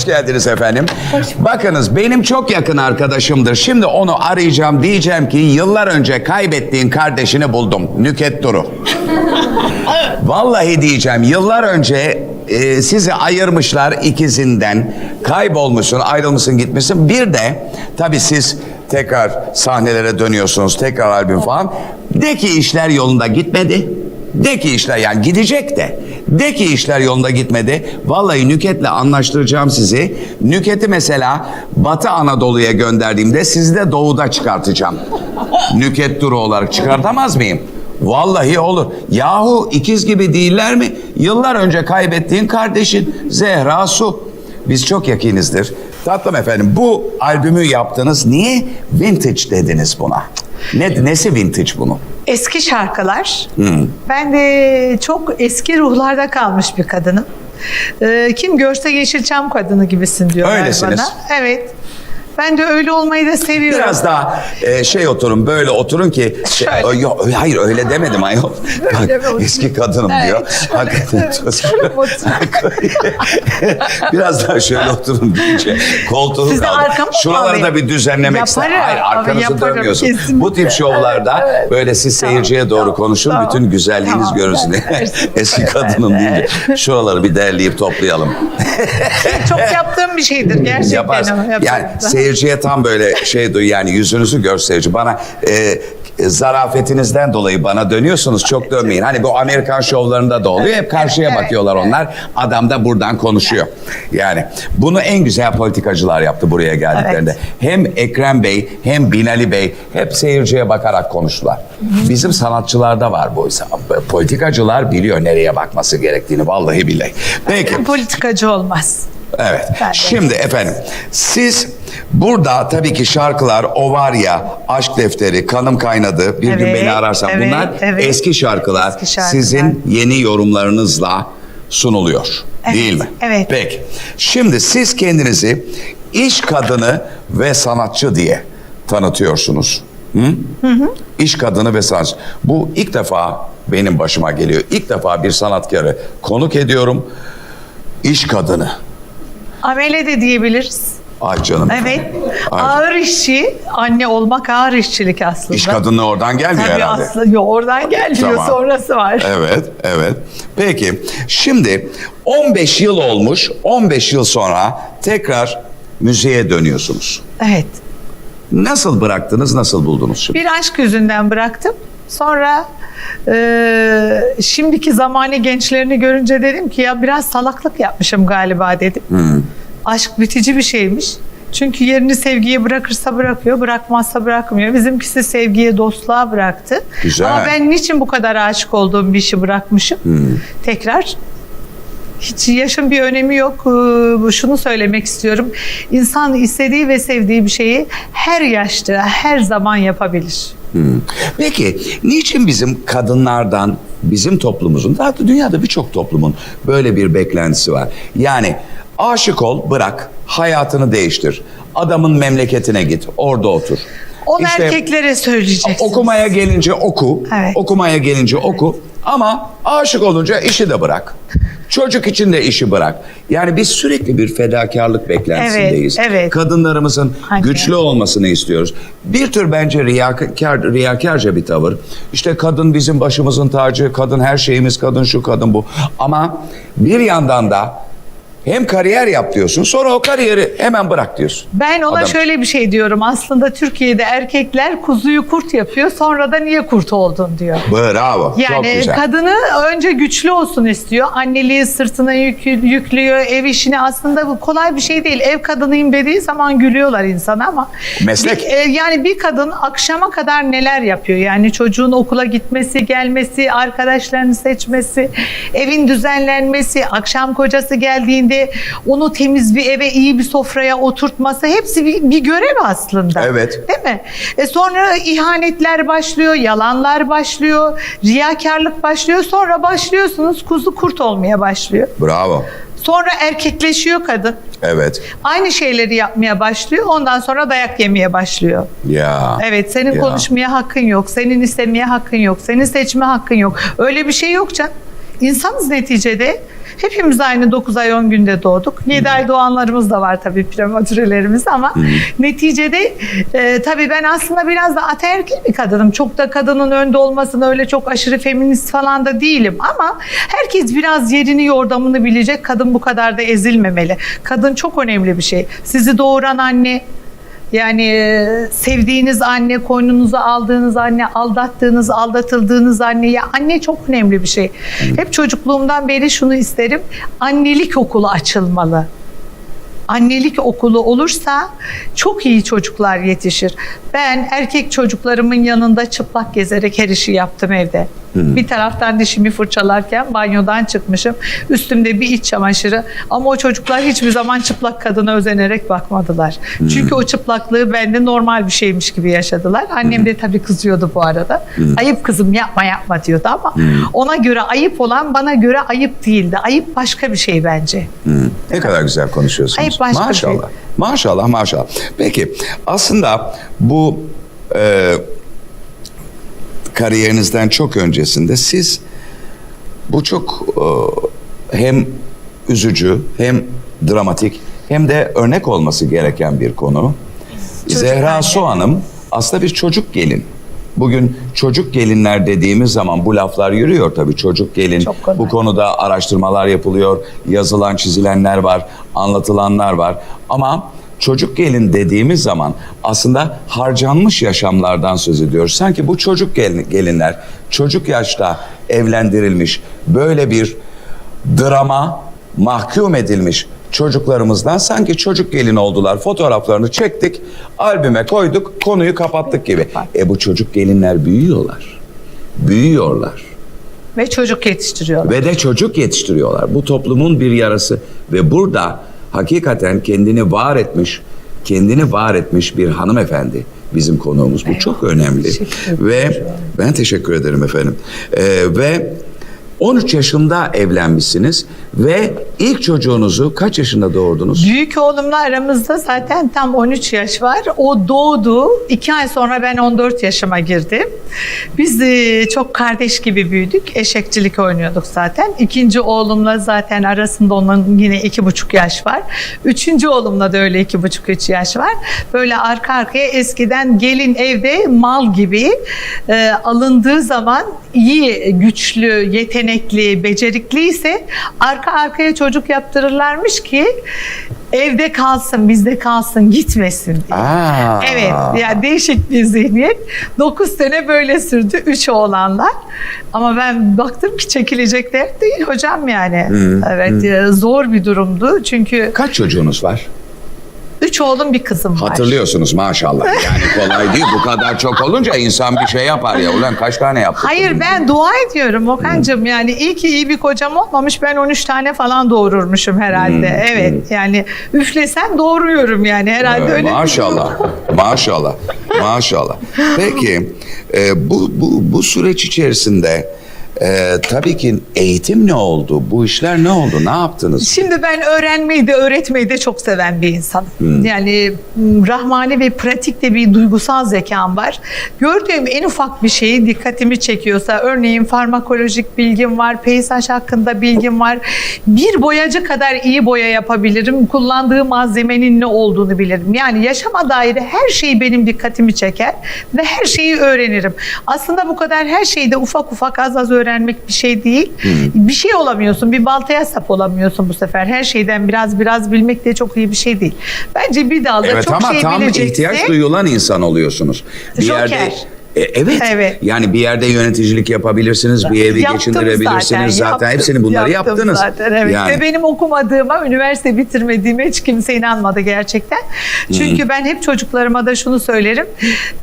Hoş geldiniz efendim. Bakınız benim çok yakın arkadaşımdır. Şimdi onu arayacağım diyeceğim ki yıllar önce kaybettiğin kardeşini buldum. Nüket Duru. Vallahi diyeceğim yıllar önce e, sizi ayırmışlar ikizinden. Kaybolmuşsun, ayrılmışsın, gitmişsin. Bir de tabii siz tekrar sahnelere dönüyorsunuz, tekrar albüm falan. De ki işler yolunda gitmedi. De ki işler yani gidecek de. De ki işler yolunda gitmedi. Vallahi Nüket'le anlaştıracağım sizi. Nüket'i mesela Batı Anadolu'ya gönderdiğimde sizi de Doğu'da çıkartacağım. Nüket Duru olarak çıkartamaz mıyım? Vallahi olur. Yahu ikiz gibi değiller mi? Yıllar önce kaybettiğin kardeşin Zehra Su. Biz çok yakinizdir. Tatlım efendim bu albümü yaptınız. Niye vintage dediniz buna? Ne, nesi vintage bunun? Eski şarkılar. Ben de çok eski ruhlarda kalmış bir kadınım. Ee, kim görse Yeşilçam kadını gibisin diyorlar Öylesiniz. bana. Evet. Ben de öyle olmayı da seviyorum. Biraz daha e, şey oturun böyle oturun ki şey, Şöyle. Yo, hayır öyle demedim ayol. Bak, eski kadınım Evet, diyor. şöyle, Hakikaten. Biraz daha şöyle oturun deyince koltuğu Siz de kaldı. arkamı mı Şuraları da alayım? bir düzenlemek. Yaparım, Hayır arkanızı yaparım, dönmüyorsun. kesinlikle. Bu tip şovlarda Evet, evet. böyle siz seyirciye doğru tamam, konuşun. tamam. Bütün güzelliğiniz Tamam, görünsün. ben. Eski kadınım deyince şuraları bir derleyip toplayalım. Çok yaptığım bir şeydir gerçekten. Yaparsın. ama yaparım. Yani seyirciye tam böyle şey duy yani yüzünüzü gör seyirci. Bana e, zarafetinizden dolayı bana dönüyorsunuz. Çok dönmeyin. Hani bu Amerikan şovlarında da oluyor. Hep karşıya bakıyorlar onlar. Adam da buradan konuşuyor. Yani bunu en güzel politikacılar yaptı buraya geldiklerinde. Hem Ekrem Bey hem Binali Bey hep seyirciye bakarak konuştular. Bizim sanatçılarda var bu. Politikacılar biliyor nereye bakması gerektiğini vallahi billahi. Peki. Politikacı olmaz. Evet. Şimdi efendim siz burada tabii ki şarkılar O Var Ya, Aşk Defteri, Kanım Kaynadı, Bir Gün Evet, Beni Ararsan evet, bunlar evet. eski şarkılar. Eski şarkılar. Sizin yeni yorumlarınızla sunuluyor. Evet, Değil mi? evet. Peki. Şimdi siz kendinizi iş kadını ve sanatçı diye tanıtıyorsunuz. Hı? İş kadını ve sanatçı. Bu ilk defa benim başıma geliyor. İlk defa bir sanatkarı konuk ediyorum. İş kadını. Amele de diyebiliriz. Ay canım. Evet. Ay. Ağır işçi, anne olmak ağır işçilik aslında. İş kadınlığı oradan gelmiyor Tabii herhalde. aslında yok, oradan gelmiyor Tamam. sonrası var. Evet, evet. Peki, şimdi 15 yıl olmuş, 15 yıl sonra tekrar müziğe dönüyorsunuz. Evet. Nasıl bıraktınız, nasıl buldunuz şimdi? Bir aşk yüzünden bıraktım. Sonra e, şimdiki zamane gençlerini görünce dedim ki ya biraz salaklık yapmışım galiba dedim. Aşk bitici bir şeymiş. Çünkü yerini sevgiye bırakırsa bırakıyor, bırakmazsa bırakmıyor. Bizimkisi sevgiye, dostluğa bıraktı. Güzel. Ama ben niçin bu kadar aşık olduğum bir işi bırakmışım? Tekrar hiç yaşın bir önemi yok. Ee, Şunu söylemek istiyorum. İnsan istediği ve sevdiği bir şeyi her yaşta, her zaman yapabilir. Peki, niçin bizim kadınlardan, bizim toplumumuzun, daha da dünyada birçok toplumun böyle bir beklentisi var. Yani aşık ol, bırak, hayatını değiştir. Adamın memleketine git, orada otur. Onu İşte- erkeklere söyleyeceksiniz. Okumaya gelince oku. Evet. Okumaya gelince oku. Ama aşık olunca işi de bırak. Çocuk için de işi bırak. Yani biz sürekli bir fedakarlık beklentisindeyiz. Evet, evet. Kadınlarımızın Aynen. güçlü olmasını istiyoruz. Bir tür bence riyakar, riyakarca bir tavır. İşte kadın bizim başımızın tacı, kadın her şeyimiz, kadın şu, kadın bu. Ama bir yandan da hem kariyer yap diyorsun, sonra o kariyeri hemen bırak diyorsun. Ben ona Adam- şöyle bir şey diyorum. Aslında Türkiye'de erkekler kuzuyu kurt yapıyor. Sonra da niye kurt oldun diyor. Bravo. Çok Yani güzel. kadını önce güçlü olsun istiyor. Anneliği sırtına yük, yüklüyor. Ev işini aslında bu kolay bir şey değil. Ev kadınıyım dediği zaman gülüyorlar insana ama. Meslek. Bir- e, yani bir kadın akşama kadar neler yapıyor? Yani çocuğun okula gitmesi, gelmesi, arkadaşlarını seçmesi, evin düzenlenmesi, akşam kocası geldiğinde onu temiz bir eve, iyi bir sofraya oturtması hepsi bir, bir görev aslında. Evet. Değil mi? E sonra ihanetler başlıyor, yalanlar başlıyor, riyakarlık başlıyor. Sonra başlıyorsunuz kuzu kurt olmaya başlıyor. Bravo. Sonra erkekleşiyor kadın. Evet. Aynı şeyleri yapmaya başlıyor. Ondan sonra dayak yemeye başlıyor. Ya. Evet senin Ya. konuşmaya hakkın yok. Senin istemeye hakkın yok. Senin seçme hakkın yok. Öyle bir şey yok can. İnsanız neticede. Hepimiz aynı 9 ay 10 günde doğduk. 7 ay doğanlarımız da var tabii prematürelerimiz ama neticede e, tabii ben aslında biraz da ataerkil bir kadınım. Çok da kadının önde olmasını öyle çok aşırı feminist falan da değilim ama herkes biraz yerini yordamını bilecek. Kadın bu kadar da ezilmemeli. Kadın çok önemli bir şey. Sizi doğuran anne, yani e, sevdiğiniz anne, koynunuza aldığınız anne, aldattığınız, aldatıldığınız anne. Ya anne çok önemli bir şey. Hep çocukluğumdan beri şunu isterim. Annelik okulu açılmalı. Annelik okulu olursa çok iyi çocuklar yetişir. Ben erkek çocuklarımın yanında çıplak gezerek her işi yaptım evde. Bir taraftan dişimi fırçalarken banyodan çıkmışım. Üstümde bir iç çamaşırı. Ama o çocuklar hiçbir zaman çıplak kadına özenerek bakmadılar. Çünkü o çıplaklığı bende normal bir şeymiş gibi yaşadılar. Annem de tabii kızıyordu bu arada. Ayıp kızım yapma yapma diyordu ama ona göre ayıp olan bana göre ayıp değildi. Ayıp başka bir şey bence. Hı, Ne kadar güzel konuşuyorsunuz. Hayır, başka bir şey. maşallah. Maşallah maşallah. Peki aslında bu e, kariyerinizden çok öncesinde siz bu çok e, hem üzücü hem dramatik hem de örnek olması gereken bir konu. Çocuk Zehra anne. Su Hanım aslında bir çocuk gelin. Bugün çocuk gelinler dediğimiz zaman bu laflar yürüyor tabii çocuk gelin. Bu konuda araştırmalar yapılıyor, yazılan, çizilenler var, anlatılanlar var. Ama çocuk gelin dediğimiz zaman aslında harcanmış yaşamlardan söz ediyoruz. Sanki bu çocuk gelin- gelinler çocuk yaşta evlendirilmiş böyle bir drama mahkum edilmiş çocuklarımızdan sanki çocuk gelin oldular. Fotoğraflarını çektik, albüme koyduk, konuyu kapattık gibi. E bu çocuk gelinler büyüyorlar. Büyüyorlar. Ve çocuk yetiştiriyorlar. Ve de çocuk yetiştiriyorlar. Bu toplumun bir yarası. Ve burada hakikaten kendini var etmiş, kendini var etmiş bir hanımefendi bizim konuğumuz. Bu çok önemli. Ve ben teşekkür ederim efendim. Ee, ve 13 yaşında evlenmişsiniz ve ilk çocuğunuzu kaç yaşında doğurdunuz? Büyük oğlumla aramızda zaten tam 13 yaş var. O doğdu. 2 ay sonra ben 14 yaşıma girdim. Biz e, çok kardeş gibi büyüdük. Eşekçilik oynuyorduk zaten. İkinci oğlumla zaten arasında onun yine iki buçuk yaş var. Üçüncü oğlumla da öyle iki buçuk üç yaş var. Böyle arka arkaya eskiden gelin evde mal gibi e, alındığı zaman iyi, güçlü, yetenekli, becerikliyse arka arkaya çocuk yaptırırlarmış ki evde kalsın, bizde kalsın, gitmesin diye. Aa. Evet, yani değişik bir zihniyet. 9 sene böyle sürdü, 3 oğlanlar. Ama ben baktım ki çekilecek dert değil hocam yani. Evet, e, zor bir durumdu. Çünkü Kaç çocuğunuz var? 3 oğlum bir kızım var. Hatırlıyorsunuz maşallah. Yani kolay değil. Bu kadar çok olunca insan bir şey yapar ya. Ulan kaç tane yaptık? Hayır ben dua ediyorum Okan'cığım yani iyi ki iyi bir kocam olmamış ben 13 tane falan doğururmuşum herhalde. Evet yani üflesem doğuruyorum yani herhalde Evet, öyle. Maşallah. maşallah. Maşallah. Peki e, bu, bu, bu süreç içerisinde e, tabii ki eğitim ne oldu? Bu işler ne oldu? Ne yaptınız? Şimdi ben öğrenmeyi de öğretmeyi de çok seven bir insanım. Yani m, rahmani ve pratikte bir duygusal zekam var. Gördüğüm en ufak bir şeyi dikkatimi çekiyorsa örneğin farmakolojik bilgim var, peyzaj hakkında bilgim var. Bir boyacı kadar iyi boya yapabilirim. Kullandığı malzemenin ne olduğunu bilirim. Yani yaşama dair her şey benim dikkatimi çeker ve her şeyi öğrenirim. Aslında bu kadar her şeyde ufak ufak az az öğrenmek bir şey değil. Bir şey olamıyorsun. Bir baltaya sap olamıyorsun bu sefer. Her şeyden biraz biraz bilmek de çok iyi bir şey değil. Bence bir dalda Evet çok ama şey tam bilecekse ihtiyaç duyulan insan oluyorsunuz. Bir Joker. yerde E, evet. Evet. Yani bir yerde yöneticilik yapabilirsiniz, bir evi Yaptım geçindirebilirsiniz. Zaten, yaptım, hepsini bunları yaptım yaptınız. Zaten, evet. Yani. Ve benim okumadığıma, üniversite bitirmediğime hiç kimse inanmadı gerçekten. Çünkü ben hep çocuklarıma da şunu söylerim.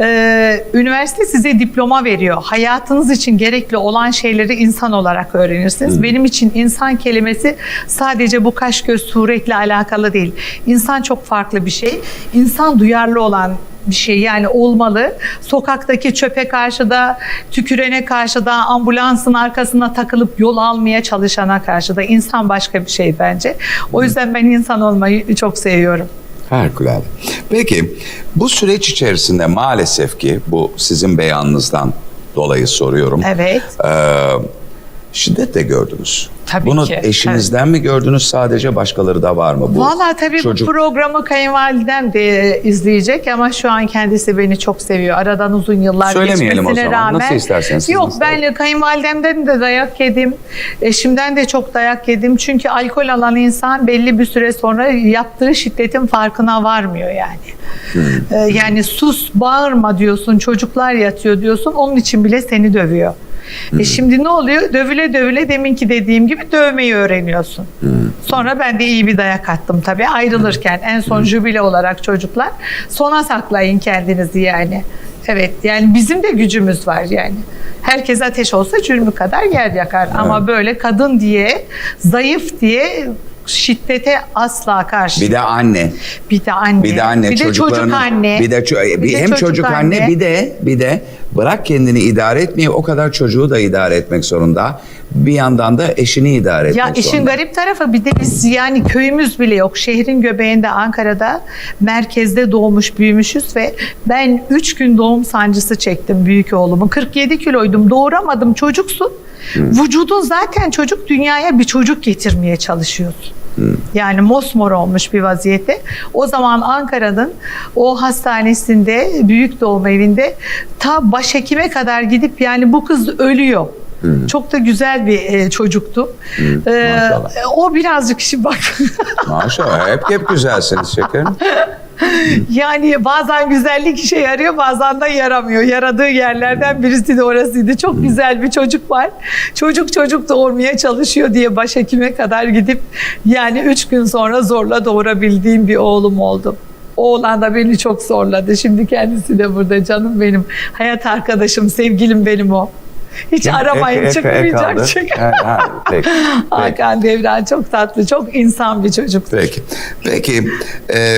Ee, üniversite size diploma veriyor. Hayatınız için gerekli olan şeyleri insan olarak öğrenirsiniz. Benim için insan kelimesi sadece bu kaş göz suretle alakalı değil. İnsan çok farklı bir şey. İnsan duyarlı olan bir şey yani olmalı. Sokaktaki çöpe karşı da, tükürene karşı da, ambulansın arkasına takılıp yol almaya çalışana karşı da insan başka bir şey bence. O yüzden ben insan olmayı çok seviyorum. Harikulade. Peki bu süreç içerisinde maalesef ki bu sizin beyanınızdan dolayı soruyorum. Evet. Ee, şiddet de gördünüz. Tabii Bunu ki, eşinizden mi gördünüz sadece başkaları da var mı? Bu Valla tabii çocuk- bu programı kayınvalidem de izleyecek ama şu an kendisi beni çok seviyor. Aradan uzun yıllar Söylemeyelim o geçmesine zaman. rağmen. Nasıl isterseniz Yok nasıl ben kayınvalidemden de dayak yedim. Eşimden de çok dayak yedim. Çünkü alkol alan insan belli bir süre sonra yaptığı şiddetin farkına varmıyor yani. Hmm. Ee, yani sus bağırma diyorsun çocuklar yatıyor diyorsun onun için bile seni dövüyor. Hmm. E şimdi ne oluyor? Dövüle dövüle deminki dediğim gibi dövmeyi öğreniyorsun. Hmm. Sonra ben de iyi bir dayak attım tabii ayrılırken. En son jübile olarak çocuklar. Sona saklayın kendinizi yani. Evet yani bizim de gücümüz var yani. Herkes ateş olsa cürmü kadar yer yakar. Ama böyle kadın diye, zayıf diye şiddete asla karşı. Bir de anne. Bir de anne. Bir de anne bir de çocuk anne. Bir de ço- bir de hem çocuk, anne. bir de bir de bırak kendini idare etmeyi o kadar çocuğu da idare etmek zorunda. Bir yandan da eşini idare etmek Ya işin zorunda. garip tarafı bir de biz yani köyümüz bile yok. Şehrin göbeğinde Ankara'da merkezde doğmuş büyümüşüz ve ben 3 gün doğum sancısı çektim büyük oğlumu. 47 kiloydum doğuramadım çocuksun. Vücudun zaten çocuk dünyaya bir çocuk getirmeye çalışıyorsun. Yani mosmor olmuş bir vaziyette. O zaman Ankara'nın o hastanesinde, büyük doğum evinde ta başhekime kadar gidip yani bu kız ölüyor. Çok da güzel bir e, çocuktu. Ee, maşallah. o birazcık işi bak. Maşallah hep hep güzelsiniz şekerim. yani bazen güzellik işe yarıyor, bazen de yaramıyor. Yaradığı yerlerden birisi de orasıydı. Çok güzel bir çocuk var. Çocuk çocuk doğurmaya çalışıyor diye başhekime kadar gidip yani üç gün sonra zorla doğurabildiğim bir oğlum oldu. Oğlan da beni çok zorladı. Şimdi kendisi de burada canım benim. Hayat arkadaşım, sevgilim benim o. Hiç aramayın çıkmayacak çünkü. Ha, ha, peki, peki. Hakan Devran çok tatlı, çok insan bir çocuk. Peki. Peki. e,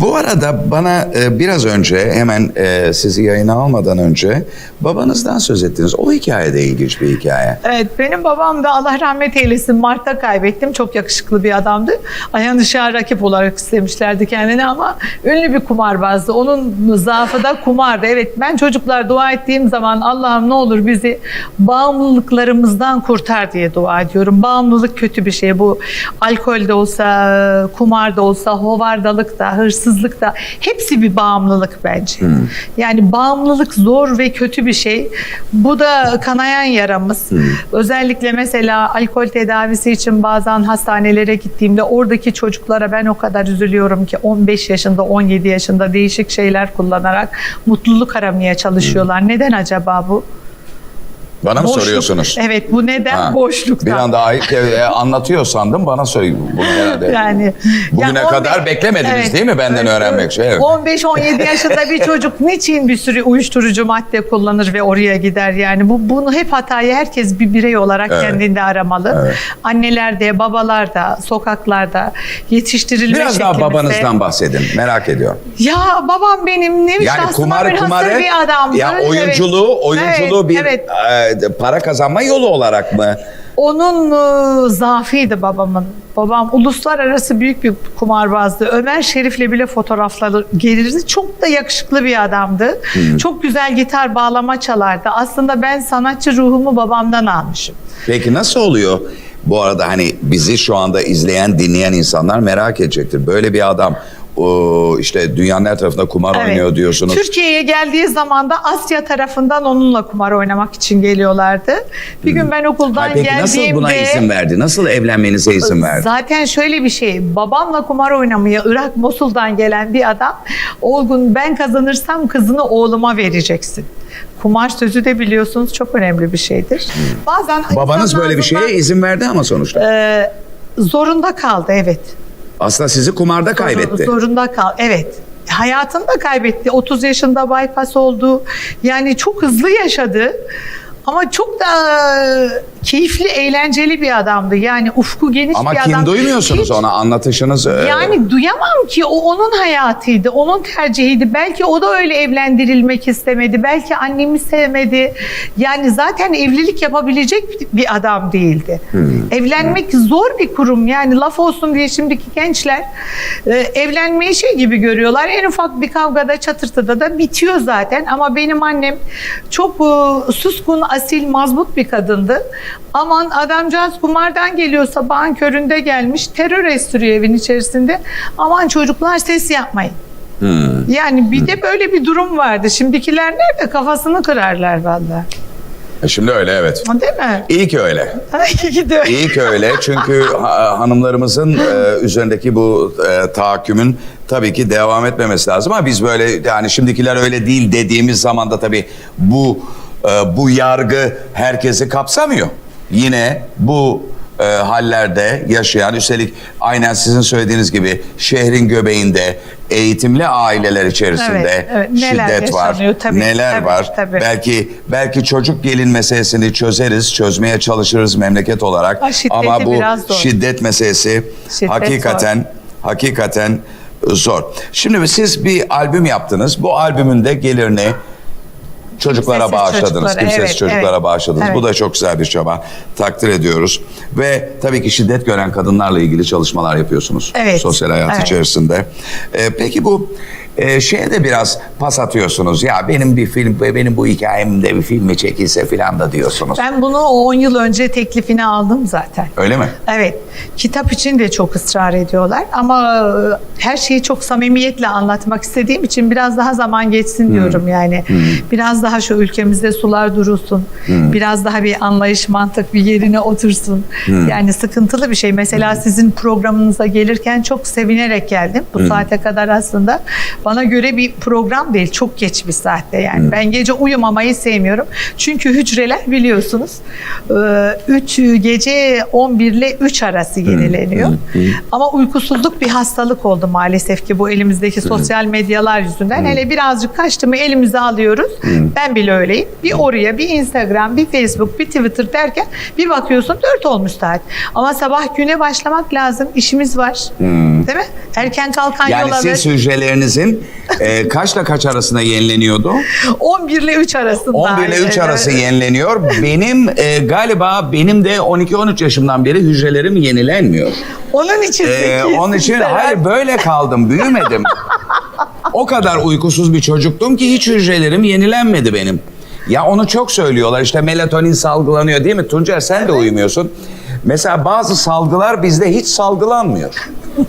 bu arada bana e, biraz önce hemen e, sizi yayına almadan önce babanızdan söz ettiniz. O hikaye de ilginç bir hikaye. Evet benim babam da Allah rahmet eylesin Mart'ta kaybettim. Çok yakışıklı bir adamdı. Ayhan Işık'a rakip olarak istemişlerdi kendini ama ünlü bir kumarbazdı. Onun zaafı da kumardı. Evet ben çocuklar dua ettiğim zaman Allah'ım ne olur bizi bağımlılıklarımızdan kurtar diye dua ediyorum. Bağımlılık kötü bir şey. Bu alkol de olsa, kumar da olsa, hovardalık da, hırsızlık da hepsi bir bağımlılık bence. Yani bağımlılık zor ve kötü bir şey. Bu da kanayan yaramız. Özellikle mesela alkol tedavisi için bazen hastanelere gittiğimde oradaki çocuklara ben o kadar üzülüyorum ki 15 yaşında 17 yaşında değişik şeyler kullanarak mutluluk aramaya çalışıyorlar. Neden acaba bu? Bana mı Boşluk. soruyorsunuz? Evet bu neden Ha, boşluktan. Bir anda e, anlatıyor sandım bana söyle bunu herhalde. Yani Bugüne ya on kadar beş- beklemediniz değil mi benden öğrenmek şey? Evet. 15-17 yaşında bir çocuk niçin bir sürü uyuşturucu madde kullanır ve oraya gider yani bu bunu hep hatayı herkes bir birey olarak Evet. kendinde aramalı. Evet. Anneler de, babalar da, sokaklarda yetiştirilme Biraz daha babanızdan bahsedin. Merak ediyorum. Ya babam benim ne Yani münhasır kumarı bir adamdı. ya oyunculuğu Evet. oyunculuğu Evet, bir evet. e, para kazanma yolu olarak mı? Onun e, zaafıydı babamın. Babam uluslararası büyük bir kumarbazdı. Ömer Şerif'le bile fotoğrafları gelirdi. Çok da yakışıklı bir adamdı. Çok güzel gitar bağlama çalardı. Aslında ben sanatçı ruhumu babamdan almışım. Peki nasıl oluyor? Bu arada hani bizi şu anda izleyen, dinleyen insanlar merak edecektir. Böyle bir adam o işte dünyanın her tarafında kumar Evet. oynuyor diyorsunuz. Türkiye'ye geldiği zaman da Asya tarafından onunla kumar oynamak için geliyorlardı. Bir gün ben okuldan Ay peki geldiğimde... nasıl buna izin verdi? Nasıl evlenmenize izin verdi? Zaten şöyle bir şey, babamla kumar oynamaya Irak Mosul'dan gelen bir adam, Olgun ben kazanırsam kızını oğluma vereceksin. Kumar sözü de biliyorsunuz çok önemli bir şeydir. Bazen Babanız böyle bir şeye izin verdi ama sonuçta. e, zorunda kaldı evet. Aslında sizi kumarda kaybetti. Zorunda kal. Evet. Hayatını da kaybetti. 30 yaşında bypass oldu. Yani çok hızlı yaşadı. Ama çok da keyifli, eğlenceli bir adamdı. Yani ufku geniş Ama bir kin adam. duymuyorsunuz Hiç- ona anlatışınız. e, yani duyamam ki o onun hayatıydı, onun tercihiydi. Belki o da öyle evlendirilmek istemedi. Belki annemi sevmedi. Yani zaten evlilik yapabilecek bir adam değildi. Evlenmek zor bir kurum. Yani laf olsun diye şimdiki gençler e, evlenmeyi şey gibi görüyorlar. En ufak bir kavgada çatırtıda da bitiyor zaten. Ama benim annem çok e, suskun, asil, mazbut bir kadındı. Aman adamcağız kumardan geliyor sabahın köründe gelmiş terör estiriyor evin içerisinde. Aman çocuklar ses yapmayın. Yani bir de böyle bir durum vardı. Şimdikiler nerede kafasını kırarlar vallahi. e, Şimdi öyle evet. Değil mi? İyi ki öyle. İyi ki de öyle. İyi ki öyle çünkü ha- hanımlarımızın e, üzerindeki bu e, tahakkümün tabii ki devam etmemesi lazım ama biz böyle yani şimdikiler öyle değil dediğimiz zaman da tabii bu bu yargı herkesi kapsamıyor. Yine bu e, hallerde yaşayan üstelik aynen sizin söylediğiniz gibi şehrin göbeğinde eğitimli aileler içerisinde Evet, evet. Neler şiddet var. tabii, neler tabii, var. tabii. Belki belki çocuk gelin meselesini çözeriz, çözmeye çalışırız memleket olarak. Ha, Ama bu zor. şiddet meselesi Şiddet hakikaten hakikaten zor. Şimdi siz bir albüm yaptınız. Bu albümün de gelirini çocuklara Kimsesiz bağışladınız. çocuklara, Kimsesiz evet, çocuklara evet. bağışladınız. Bu Evet. da çok güzel bir çaba. Takdir ediyoruz. Ve tabii ki şiddet gören kadınlarla ilgili çalışmalar yapıyorsunuz. Evet, Sosyal hayat evet. içerisinde. Ee, peki bu e, şeye de biraz pas atıyorsunuz. Ya benim bir film, benim bu hikayemde bir filmi çekilse filan da diyorsunuz. Ben bunu 10 yıl önce teklifini aldım zaten. Öyle mi? Evet. Kitap için de çok ısrar ediyorlar ama e, her şeyi çok samimiyetle anlatmak istediğim için biraz daha zaman geçsin diyorum yani. Biraz daha şu ülkemizde sular durulsun. Biraz daha bir anlayış, mantık bir yerine otursun. Yani sıkıntılı bir şey. Mesela sizin programınıza gelirken çok sevinerek geldim. Bu saate kadar aslında bana göre bir program değil. Çok geç bir saatte yani. Ben gece uyumamayı sevmiyorum. Çünkü hücreler biliyorsunuz 3 gece 11 ile 3 arası yenileniyor. Ama uykusuzluk bir hastalık oldu maalesef ki bu elimizdeki sosyal medyalar yüzünden. Hele birazcık kaçtı mı elimize alıyoruz. Ben bile öyleyim. Bir oraya, bir Instagram, bir Facebook, bir Twitter derken bir bakıyorsun 4 olmuş saat. Ama sabah güne başlamak lazım. İşimiz var. Değil mi? Erken kalkan Yani yol alır. siz hücreleriniz e, kaçla kaç arasında yenileniyordu? 11 ile 3 arasında. 11 ile 3 Evet. arası yenileniyor. Benim e, galiba benim de 12-13 yaşımdan beri hücrelerim yenilenmiyor. Onun için Ee, zekisin onun için sen. hayır böyle kaldım, büyümedim. o kadar uykusuz bir çocuktum ki hiç hücrelerim yenilenmedi benim. Ya onu çok söylüyorlar işte melatonin salgılanıyor değil mi? Tuncer sen de uyumuyorsun. Mesela bazı salgılar bizde hiç salgılanmıyor.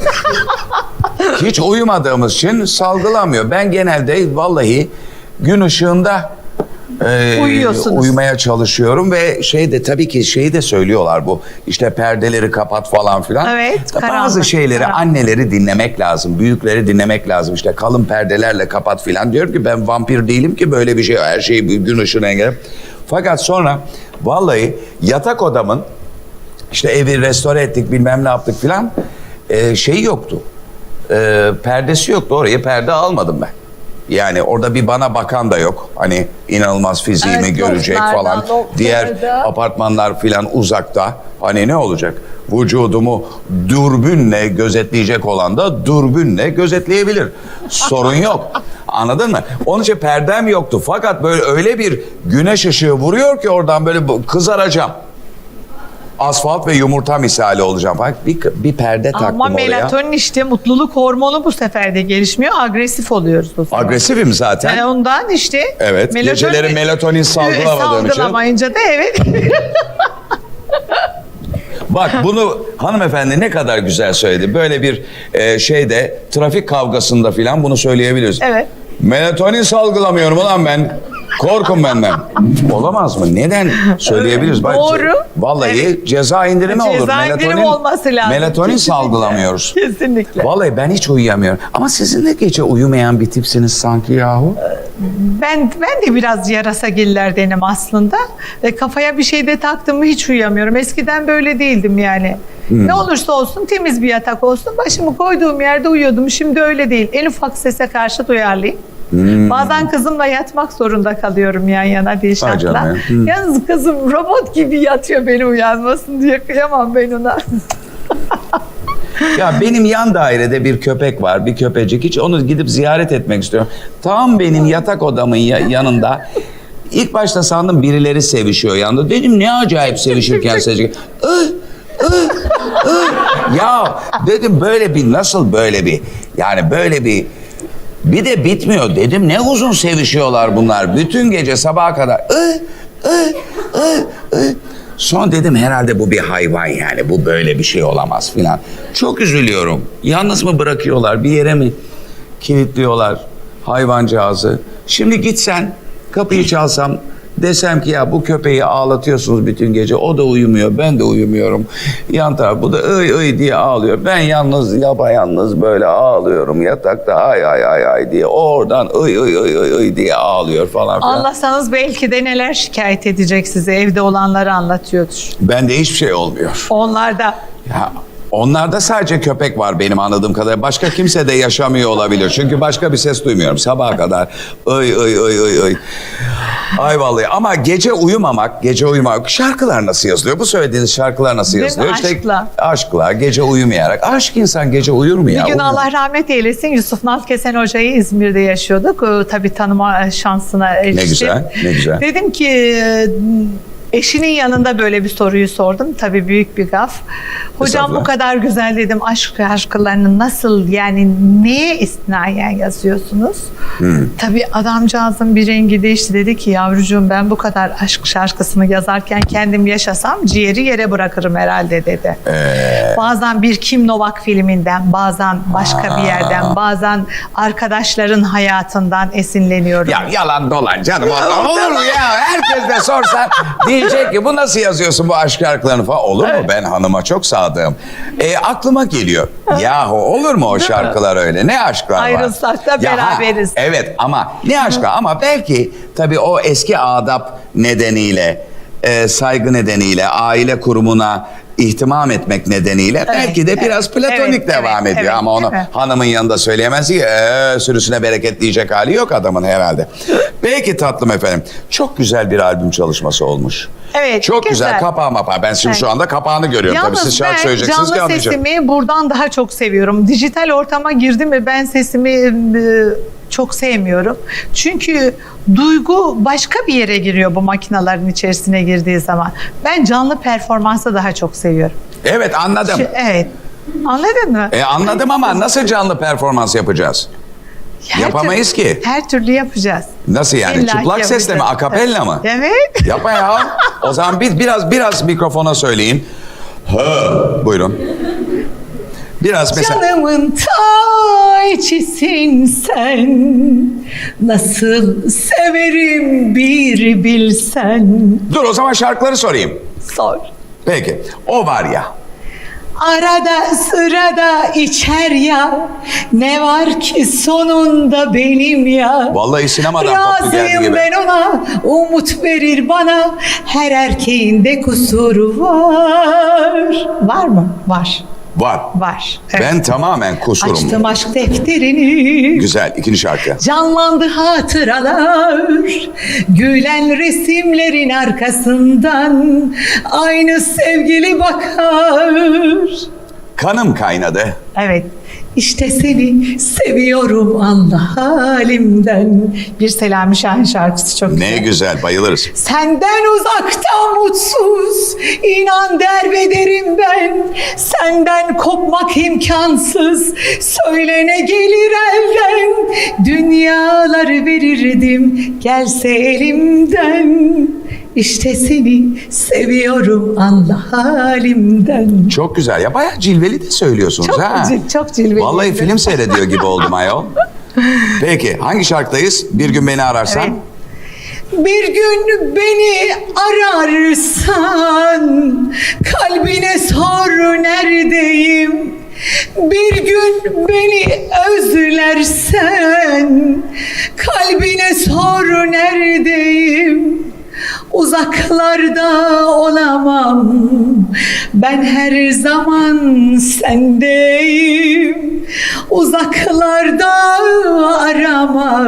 hiç uyumadığımız için salgılanmıyor. Ben genelde vallahi gün ışığında e, Uyuyorsunuz. uyumaya çalışıyorum ve şey de tabii ki şeyi de söylüyorlar bu işte perdeleri kapat falan filan. Evet, Bazı karanlık, şeyleri karanlık. anneleri dinlemek lazım, büyükleri dinlemek lazım. İşte kalın perdelerle kapat filan. Diyorum ki ben vampir değilim ki böyle bir şey her şeyi bir gün ışığına engel. Fakat sonra vallahi yatak odamın işte evi restore ettik bilmem ne yaptık filan e, şeyi yoktu. E, perdesi yoktu oraya perde almadım ben. Yani orada bir bana bakan da yok. Hani inanılmaz fiziğimi Evet, görecek falan. noktalarda. Diğer apartmanlar filan uzakta. Hani ne olacak? Vücudumu dürbünle gözetleyecek olan da dürbünle gözetleyebilir. Sorun yok. Anladın mı? Onun için perdem yoktu. Fakat böyle öyle bir güneş ışığı vuruyor ki oradan böyle kızaracağım. Asfalt ve yumurta misali olacağım. Bak bir, bir perde taktım Ama oraya. melatonin işte mutluluk hormonu bu sefer de gelişmiyor. Agresif oluyoruz o zaman. Agresifim zaten. Yani ondan işte Evet, geceleri melatonin salgılamadığım için. Salgılamayınca da evet. Bak bunu hanımefendi ne kadar güzel söyledi. Böyle bir e, şeyde trafik kavgasında filan bunu söyleyebiliriz. Evet. Melatonin salgılamıyorum ulan ben. Korkun benden. Olamaz mı? Neden söyleyebiliriz? Bak, Doğru. Vallahi ceza indirimi olur. Ceza indirimi olması lazım. Melatonin Kesinlikle. salgılamıyoruz. Kesinlikle. Vallahi ben hiç uyuyamıyorum. Ama sizin de gece uyumayan bir tipsiniz sanki yahu. Ben ben de biraz yarasa gillerdenim aslında. Ve kafaya bir şey de taktım mı hiç uyuyamıyorum. Eskiden böyle değildim yani. Hmm. Ne olursa olsun temiz bir yatak olsun. Başımı koyduğum yerde uyuyordum. Şimdi öyle değil. En ufak sese karşı duyarlıyım. Bazen kızımla yatmak zorunda kalıyorum yan yana canım ya. Hmm. Yalnız kızım robot gibi yatıyor beni uyanmasın diye kıyamam ben ona. Ya benim yan dairede bir köpek var, bir köpecik. Hiç onu gidip ziyaret etmek istiyorum. Tam benim yatak odamın ya- yanında. İlk başta sandım birileri sevişiyor yanında. Dedim ne acayip sevişirken sevişirken. Ya dedim böyle bir nasıl böyle bir yani böyle bir bir de bitmiyor dedim ne uzun sevişiyorlar bunlar bütün gece sabaha kadar. Ih, ih, ih, ih. Sonra dedim herhalde bu bir hayvan yani bu böyle bir şey olamaz filan. Çok üzülüyorum. Yalnız mı bırakıyorlar bir yere mi kilitliyorlar hayvancağızı. Şimdi gitsen kapıyı çalsam desem ki ya bu köpeği ağlatıyorsunuz bütün gece o da uyumuyor ben de uyumuyorum. Yan taraf bu da ıy ıy diye ağlıyor. Ben yalnız yapayalnız böyle ağlıyorum yatakta ay ay ay ay diye oradan ıy ıy ıy ıy, ıy diye ağlıyor falan filan. Anlasanız belki de neler şikayet edecek size evde olanları anlatıyordur. Bende hiçbir şey olmuyor. Onlar da Ya onlarda sadece köpek var benim anladığım kadarıyla. Başka kimse de yaşamıyor olabilir. Çünkü başka bir ses duymuyorum sabaha kadar. Ay ay ay ay ay. Ay vallahi ama gece uyumamak, gece uyumak. Şarkılar nasıl yazılıyor? Bu söylediğiniz şarkılar nasıl Değil mi? yazılıyor? Aşkla. aşkla, gece uyumayarak. Aşk insan gece uyur mu ya? Bir gün Uyumuyor. Allah rahmet eylesin Yusuf Nalkesen Hoca'yı İzmir'de yaşıyorduk. Ee, Tabii tanıma şansına eriştim. güzel, ne güzel. Dedim ki eşinin yanında böyle bir soruyu sordum. Tabii büyük bir gaf. Hocam bu kadar güzel dedim aşk şarkılarını nasıl yani neye istinayen yazıyorsunuz? Hmm. Tabii adamcağızın bir rengi değişti dedi ki yavrucuğum ben bu kadar aşk şarkısını yazarken kendim yaşasam ciğeri yere bırakırım herhalde dedi. Ee. Bazen bir Kim Novak filminden, bazen başka bir yerden, bazen arkadaşların hayatından esinleniyorum. Ya yalan dolan canım. Olur mu ya? Herkes de sorsa diyecek ki bu nasıl yazıyorsun bu aşk şarkılarını falan. Olur mu? Ben hanıma çok sadığım. E, aklıma geliyor. Yahu olur mu o şarkılar öyle? Ne aşklar var? Ayrılsak da Ya, ha, beraberiz. evet ama ne aşkı ama belki tabii o eski adap nedeniyle e, saygı nedeniyle aile kurumuna ihtimam etmek nedeniyle belki de evet. biraz platonik Evet, devam evet, ediyor evet, ama onu mi? hanımın yanında söyleyemez ki "Ee, sürüsüne bereket diyecek hali yok adamın herhalde. Peki tatlım efendim. Çok güzel bir albüm çalışması olmuş. Evet, Çok güzel. güzel. Kapağı mapağı. Ben şimdi Evet. şu anda kapağını görüyorum. Tabii siz şarkı söyleyeceksiniz ki canlı anlayacağım. sesimi buradan daha çok seviyorum. Dijital ortama girdim mi ben sesimi e, çok sevmiyorum. Çünkü duygu başka bir yere giriyor bu makinelerin içerisine girdiği zaman. Ben canlı performansı daha çok seviyorum. Evet anladım. Şu- evet. Anladın mı? E, anladım ama nasıl canlı performans yapacağız? Her yapamayız türlü- ki. Her türlü yapacağız. Nasıl yani? İlla Çıplak sesle mi? yapacağız. Akapella mı? Evet. Yapma ya. O zaman biz biraz biraz mikrofona söyleyin. Hı. Buyurun. Biraz mesela. Canımın ta içisin sen Nasıl severim bir bilsen Dur o zaman şarkıları sorayım. Sor Peki. O var ya. Arada sırada içer ya Ne var ki sonunda benim ya Vallahi sinemadan koptu geldi Razıyım gibi. ben ona Umut verir bana Her erkeğin de kusuru var Var mı? Var Var. Var Evet. Ben tamamen kusurum. Açtım aşk defterini Güzel. ikinci şarkı. Canlandı hatıralar Gülen resimlerin arkasından Aynı sevgili bakar Kanım kaynadı. Evet işte seni seviyorum Allah halimden Bir Selami Şahin şarkısı çok Ne güzel. Bayılırız. Senden uzakta mutsuz inan derbederim ben Senden kopmak imkansız söyle ne gelir elden Dünyaları verirdim gelse elimden İşte seni seviyorum Allah halimden Çok güzel. Ya bayağı cilveli de söylüyorsunuz Çok ha. Cil- çok cilveli. Vallahi film seyrediyor gibi oldum ayol. Peki hangi şarkıdayız? Bir gün beni ararsan. Evet. Bir gün beni ararsan kalbine sor neredeyim bir gün beni özlersen kalbine sor neredeyim Uzaklarda olamam Ben her zaman sendeyim Uzaklarda arama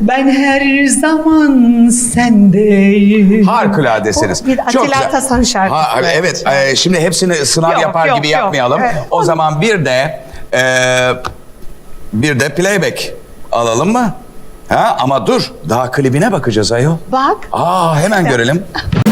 Ben her zaman sendeyim Harikuladesiniz. Bu Bir Atilla Atasan şarkısı. Ha, evet, e, şimdi hepsini sınav Yok, yapar yok, gibi yok. yapmayalım. Evet. O zaman bir de e, bir de playback alalım mı? Ha ama dur, daha klibine bakacağız ayol. Bak Aa hemen görelim.